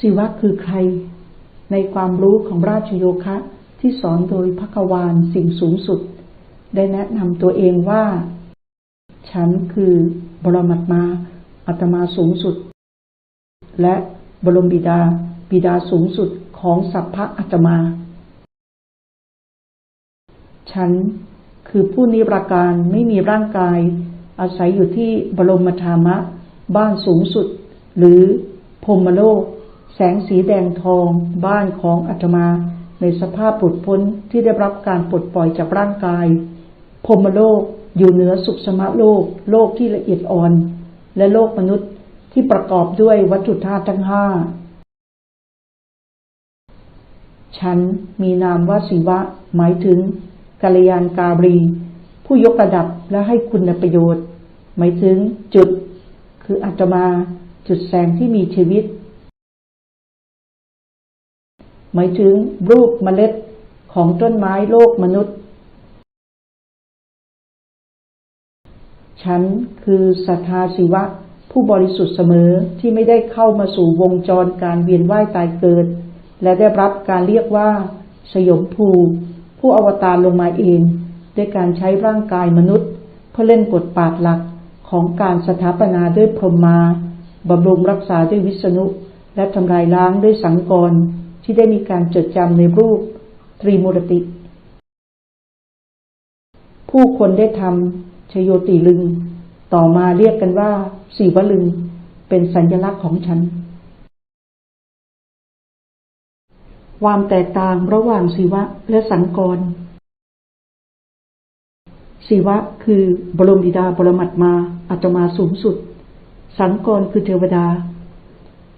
ศิวะคือใคร ในความรู้ของราชโยคะที่สอนโดยพระกวานสิ่งสูงสุด ได้แนะนำตัวเองว่า ฉันคือบรมัตมาอัตมาสูงสุด และบรมบิดาบิดาสูงสุดของสัพพะอัตมา ฉันคือผู้นิราการไม่มีร่างกาย อาศัยอยู่ที่บรมธรรมะ บ้านสูงสุด หรือพรมโลก แสงสีแดงทองบ้านของอัตมาในสภาพปลดพ้นที่ได้รับการปลดปล่อยจากร่างกายพรมโลกอยู่เหนือสุขสมะโลก โลกที่ละเอียดอ่อน และโลกมนุษย์ที่ประกอบด้วยวัตถุธาตุทั้งห้าฉันมีนามว่าศิวะ หมายถึงกัลยาณกาบรี ผู้ยกระดับและให้คุณประโยชน์ หมายถึงจุด คืออาตมา จุดแสงที่มีชีวิต หมายถึงรูปเมล็ดของต้นไม้โลกมนุษย์ ฉันคือสัทธาศิวะ ผู้บริสุทธิ์เสมอที่ไม่ได้เข้ามาสู่วงจรการเวียนว่ายตายเกิด และได้รับการเรียกว่า สยมภู ผู้อวตารลงมาเองด้วยการใช้ร่างกายมนุษย์ เพื่อเล่นบทบาทหลักของการสถาปนาด้วยพรหมาบำรุงรักษาด้วยวิษณุ และทำลายล้างด้วยสังกร ที่ได้มีการจดจำในรูปตรีมูรติ ผู้คนได้ทำชโยติลึง ต่อมาเรียกกันว่าสีวลึง เป็นสัญลักษณ์ของฉัน ความแตกต่างระหว่างศิวะและสังกรศิวะคือบรมบิดาบรมัตมาอัตมาสูงสุด สังกรคือเทวดา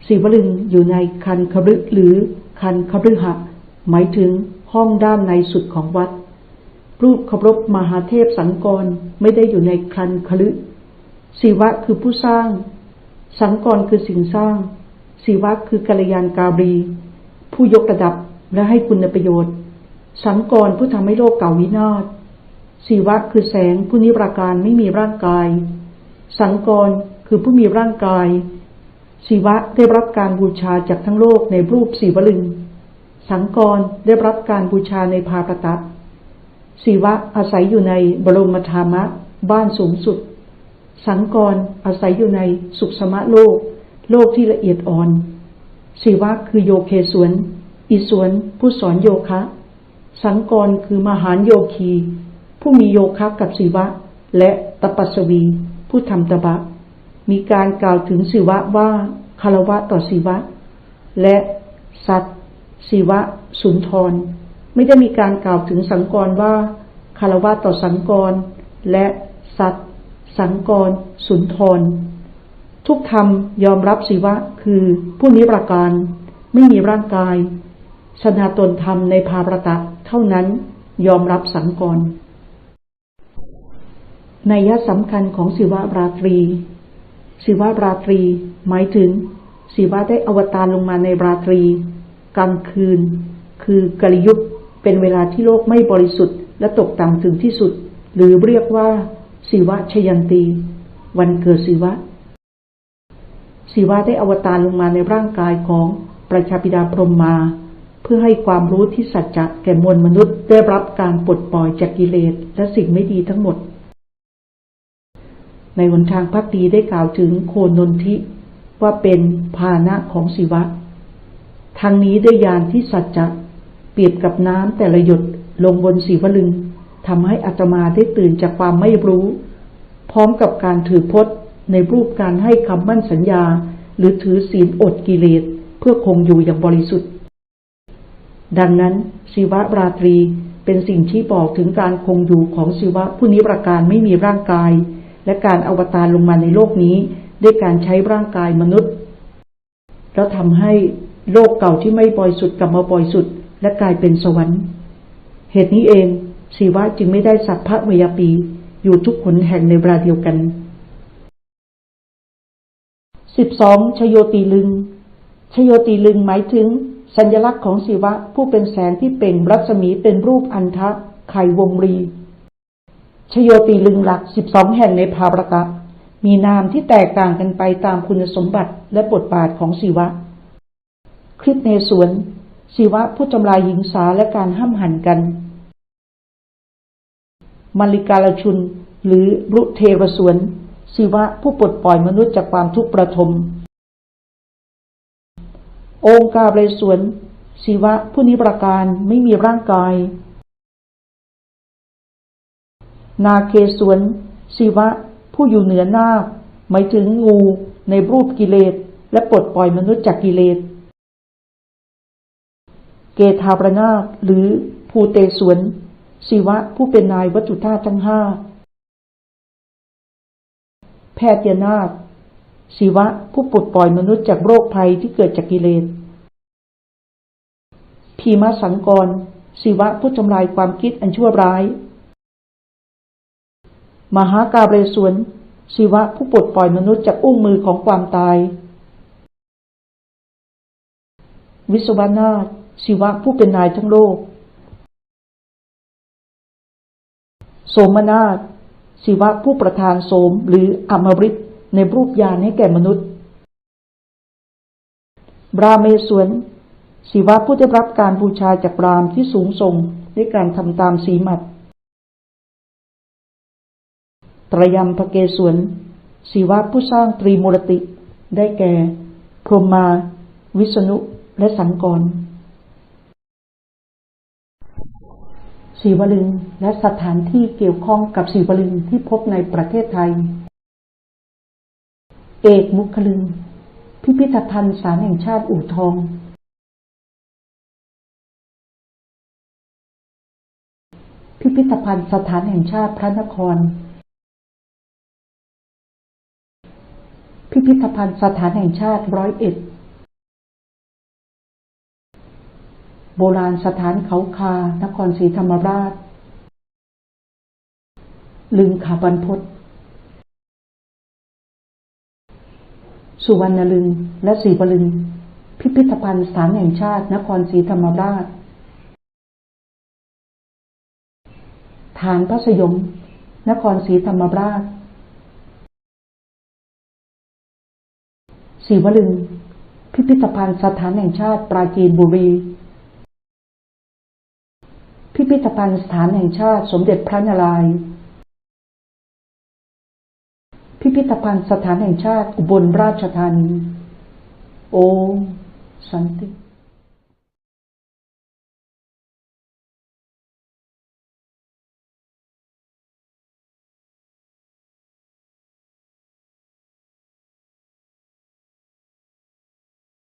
ศิวลึงอยู่ในคันครึหรือคันคฤหะ หมายถึงห้องด้านในสุดของวัด รูปเคารพมหาเทพสังกรไม่ได้อยู่ในคันคฤศิวะคือผู้สร้าง สังกรคือสิ่งสร้างศิวะคือกัลยาณกาบรี ผู้ยกระดับและให้คุณประโยชน์ สังกรผู้ทำให้โลกเก่าวินาศศิวะคือแสงผู้นิราการไม่มีร่างกาย สังกรคือผู้มีร่างกาย ศิวะได้รับการบูชาจากทั้งโลกในรูปสีวลึง สังกรได้รับการบูชาในภาปตะศิวะอาศัยอยู่ในบรมธรรมะบ้านสูงสุด สังกรอาศัยอยู่ในสุขสมะโลก โลกที่ละเอียดอ่อนศิวะคือโยเคสวนอิสวนผู้สอนโยคะ สังกรคือมหานโยคี ผู้มีโยคะกับศิวะ และตปัสวี ผู้ทำตบะ มีการกล่าวถึงศิวะว่าคารวะต่อศิวะ และสัตศิวะสุนทร ไม่ได้มีการกล่าวถึงสังกรว่าคารวะต่อสังกร และสัตสังกร สุนทร ทุกธรรมยอมรับศิวะคือผู้นิปราการไม่มีร่างกายสนาตนธรรมในภาประตะเท่านั้นยอมรับสังกรในยะสำคัญของศิวะราตรี ศิวะราตรี หมายถึงศิวะได้อวตารลงมาในราตรี กลางคืน คือกลยุคเป็นเวลาที่โลกไม่บริสุทธิ์และตกต่ำถึงที่สุด หรือเรียกว่าศิวะชยันตี วันเกิดศิวะศิวะได้อวตารลงมาในร่างกายของประชาบิดาพรหมมา เพื่อให้ความรู้ที่สัจจะแก่มวลมนุษย์ได้รับการปลดปล่อยจากกิเลสและสิ่งไม่ดีทั้งหมด ในหนทางพักดีได้กล่าวถึงโคนนทิว่าเป็นภาณะของศิวะทางนี้ด้วยยานที่สัจจะเปรียบกับน้ำแต่ละหยดลงบนสีวลึงทำให้อัตมาได้ตื่นจากความไม่รู้ พร้อมกับการถือพจน์ ในรูปการให้คำมั่นสัญญา หรือถือศีลอดกิเลสเพื่อคงอยู่อย่างบริสุทธิ์ ดังนั้นศิวะราตรีเป็นสิ่งที่บอกถึงการคงอยู่ของศิวะผู้นิราการไม่มีร่างกาย และการอวตารลงมาในโลกนี้ ด้วยการใช้ร่างกายมนุษย์ แล้วทำให้โลกเก่าที่ไม่บริสุทธิ์กลับมาบริสุทธิ์และกลายเป็นสวรรค์ เหตุนี้เองสีวะจึงไม่ได้สัพพะวยปีอยู่ทุกขนแห่งในเวลาเดียวกันสิบสองชโยติลึง ชโยติลึงหมายถึง สัญลักษณ์ของศิวะผู้เป็นแสงที่เป็นรัศมีเป็นรูปอันทะไข่วงรี ชโยติลึงหลักสิบสองแห่งในภาประกะ มีนามที่แตกต่างกันไปตามคุณสมบัติและบทบาทของศิวะคริสเนสวนศิวะผู้จำลายหญิงสาและการห้ามหันกันมาริกาลชุน หรือรุเทรสวนศิวะผู้ปลดปล่อยมนุษย์จากความทุกข์ประทม องค์กาเรสวนศิวะผู้นิประการไม่มีร่างกาย นาเคสวนศิวะ ผู้อยู่เหนือนาคหมายถึงงูในรูปกิเลส และปลดปล่อยมนุษย์จากกิเลส เกธาประนาคหรือภูเตสวนศิวะผู้เป็นนายวัตถุธาตุทั้งห้าแพทยนาคศิวะผู้ปลดปล่อยมนุษย์จากโรคภัยที่เกิดจากกิเลสพีมาสังกรศิวะผู้ทำลายความคิดอันชั่วร้าย มหากาเรสวนศิวะผู้ปลดปล่อยมนุษย์จากอุ้งมือของความตาย วิศวนาถศิวะผู้เป็นนายทั้งโลก โสมนาถศิวะผู้ประทานโสมหรืออมฤตในรูปยานให้แก่มนุษย์บราเมสวนศิวะผู้ได้รับการบูชาจากบรามที่สูงส่งด้วยการทำตามสีมัด ตรยมพเกสวนศิวะผู้สร้างตรีมูรติ ได้แก่ พรหมา วิษณุ และสังกรสีวลึงและสถานที่เกี่ยวข้องกับสีวลึงที่พบในประเทศไทย เอกมุขลึง พิพิธภัณฑ์สารแห่งชาติอู่ทอง พิพิธภัณฑ์สถานแห่งชาติพระนคร พิพิธภัณฑ์สถานแห่งชาติร้อยเอ็ด โบราณสถานเขาคานครศรีธรรมราช ลึงขาบันพศสุวรรณลึง และศรีวลึง พิพิธภัณฑ์สถานแห่งชาติ นครศรีธรรมราช ฐานพระสยม นครศรีธรรมราช ศรีวลึง พิพิธภัณฑ์สถานแห่งชาติปราจีนบุรี พิพิธภัณฑ์สถานแห่งชาติสมเด็จพระนารายณ์ พิพิธภัณฑ์สถานแห่งชาติอุบลราชธานี โอ สันติ